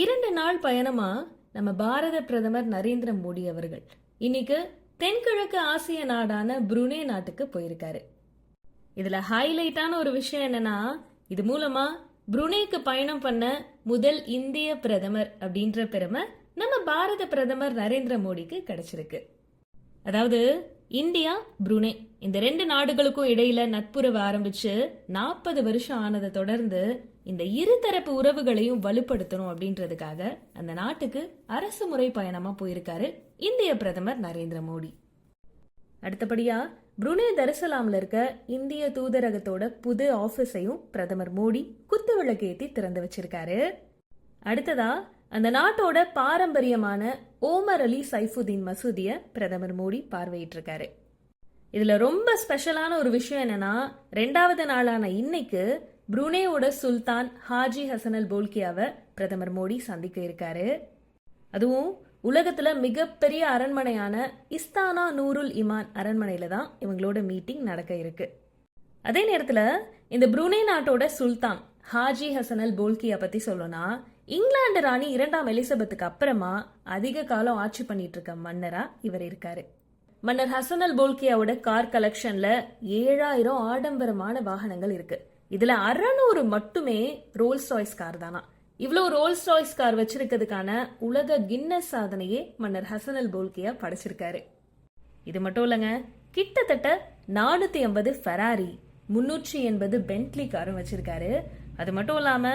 இரண்டு நாள் பயணமா நம்ம பாரத பிரதமர் நரேந்திர மோடி அவர்கள். இன்னைக்கு தென்கிழக்கு ஆசிய நாடான புருனே நாட்டுக்கு போயிருக்காரு. இதுல ஹைலைட்டான ஒரு விஷயம் என்னன்னா இது மூலமா புருனேக்கு பயணம் பண்ண முதல் இந்திய பிரதமர் அப்படின்ற பெருமை நம்ம பாரத பிரதமர் நரேந்திர மோடிக்கு கிடைச்சிருக்கு. அதாவது இந்தியா புருனே. இந்த ரெண்டு நாடுகளுக்கும் இடையில நட்புறவு ஆரம்பிச்சு நாற்பது வருஷம் ஆனதை தொடர்ந்து இந்த இருதரப்பு உறவுகளையும் வலுப்படுத்தணும் அப்படின்றதுக்காக அந்த நாட்டுக்கு அரசு முறை பயணமா போயிருக்காரு இந்திய பிரதமர் நரேந்திர மோடி. அடுத்தபடியா புருனே தரிசலாம்ல இருக்க இந்திய தூதரகத்தோட புது ஆபீஸையும் பிரதமர் மோடி குத்து விளக்கேத்தி திறந்து வச்சிருக்காரு. அடுத்ததா அந்த நாட்டோட பாரம்பரியமான ஓமர் அலி சைஃபுதீன் மசூதிய பிரதமர் மோடி பார்வையிட்டிருக்காரு. இதுல ரொம்ப ஸ்பெஷலான ஒரு விஷயம் என்னன்னா ரெண்டாவது நாளான இன்னைக்கு புருனேவோட சுல்தான் ஹாஜி ஹசனல் போல்கியாவை பிரதமர் மோடி சந்திக்க இருக்காரு. அதுவும் உலகத்துல மிகப்பெரிய அரண்மனையான இஸ்தானா நூருல் இமான் அரண்மனையில தான் இவங்களோட மீட்டிங் நடக்க இருக்கு. அதே நேரத்துல இந்த புருனே நாட்டோட சுல்தான் ஹாஜி ஹசனல் போல்கியா பத்தி சொல்லணும்னா இங்கிலாந்து ராணி இரண்டாம் எலிசபெத்துக்கு அப்புறமா அதிக காலம் ஆட்சி பண்ணிட்டு இருக்க மன்னரா இவர் இருக்காரு. மன்னர் ஹசனல் போல்கியாவோட கார் கலெக்ஷன்ல ஏழாயிரம் ஆடம்பரமான வாகனங்கள் இருக்கு. இதுல அறநூறு மட்டுமே ரோல்ஸ் ராய்ஸ் கார் தானா. இவ்வளோ ரோல்ஸ் ராய்ஸ் கார் வச்சிருக்கிறதுக்கான உலக கின்னஸ் சாதனையே மன்னர் ஹசனல் போல்கியா படைச்சிருக்காரு. இது மட்டும் இல்லைங்க கிட்டத்தட்ட நானூத்தி ஐம்பது ஃபெராரி முன்னூற்றி எண்பது பென்ட்லி காரும் வச்சிருக்காரு. அது மட்டும் இல்லாம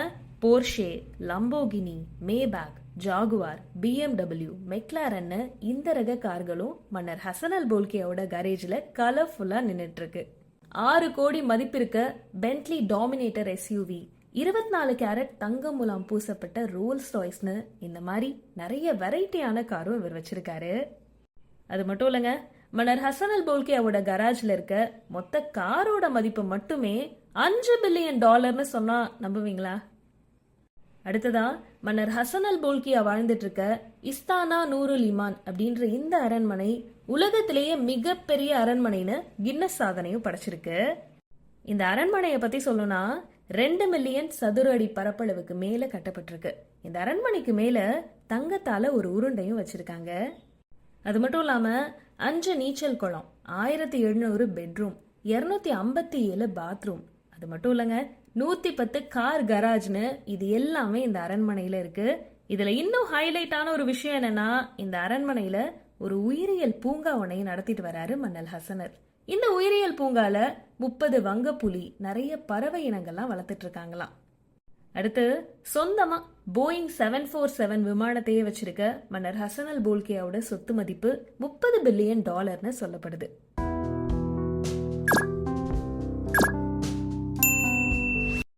Porsche Lamborghini Maybach Jaguar BMW மெக்லாரன்னு இந்த ரக கார்களும் மன்னர் ஹசனல் போல்கியாவோட கரேஜில் கலர்ஃபுல்லாக நின்றுட்டுருக்கு ஆறு கோடி மதிப்பிருக்க பென்ட்லி டாமினேட்டர் எஸ்யூவி இருபத்தி நாலு கேரட் தங்க முலாம் பூசப்பட்ட ரோல்ஸ் ராய்ஸ்னு இந்த மாதிரி நிறைய வெரைட்டியான காரும் இவர் வச்சிருக்காரு. அது மட்டும் இல்லைங்க மன்னர் ஹசனல் அல் போல்கியாவோட இருக்க மொத்த காரோட மதிப்பு மட்டுமே அஞ்சு பில்லியன் டாலர்னு சொன்னா நம்புவீங்களா? அடுத்ததா மன்னர் ஹசன் அல் போல்கியா வாழ்ந்துட்டு இருக்க இஸ்தானா நூருல் இமான் அப்படின்ற இந்த அரண்மனை உலகத்திலேயே மிகப்பெரிய அரண்மனைன்னு கின்னஸ் சாதனையும் படைச்சிருக்கு. இந்த அரண்மனையை பத்தி சொல்லணும்னா ரெண்டு மில்லியன் சதுர அடி பரப்பளவுக்கு மேல கட்டப்பட்டிருக்கு. இந்த அரண்மனைக்கு மேல தங்கத்தால ஒரு உருண்டையும் வச்சிருக்காங்க. அது மட்டும் இல்லாம அஞ்சு நீச்சல் குளம் ஆயிரத்தி எழுநூறு பெட்ரூம் இருநூத்தி ஐம்பத்தி ஏழு பாத்ரூம் அது மட்டும் இல்லைங்க நூத்தி பத்து கார் கராஜ்னு இது எல்லாமே இந்த அரண்மனையில இருக்கு. இதுல இன்னும் ஹைலைட்டான ஒரு விஷயம் என்னன்னா இந்த அரண்மனையில ஒரு உயிரியல் பூங்கா ஒன்னையும் நடத்திட்டு வராரு மன்னல் ஹசனர். இந்த உயிரியல் பூங்கால முப்பது வங்க புலி நிறைய பறவை இனங்கள்லாம் வளர்த்துட்டு இருக்காங்களாம். அடுத்து சொந்தமா போயிங் செவன் ஃபோர் செவன் விமானத்தையே வச்சிருக்க மன்னர் ஹசனல் போல்கியாவோட சொத்து மதிப்பு முப்பது பில்லியன் டாலர்னு சொல்லப்படுது.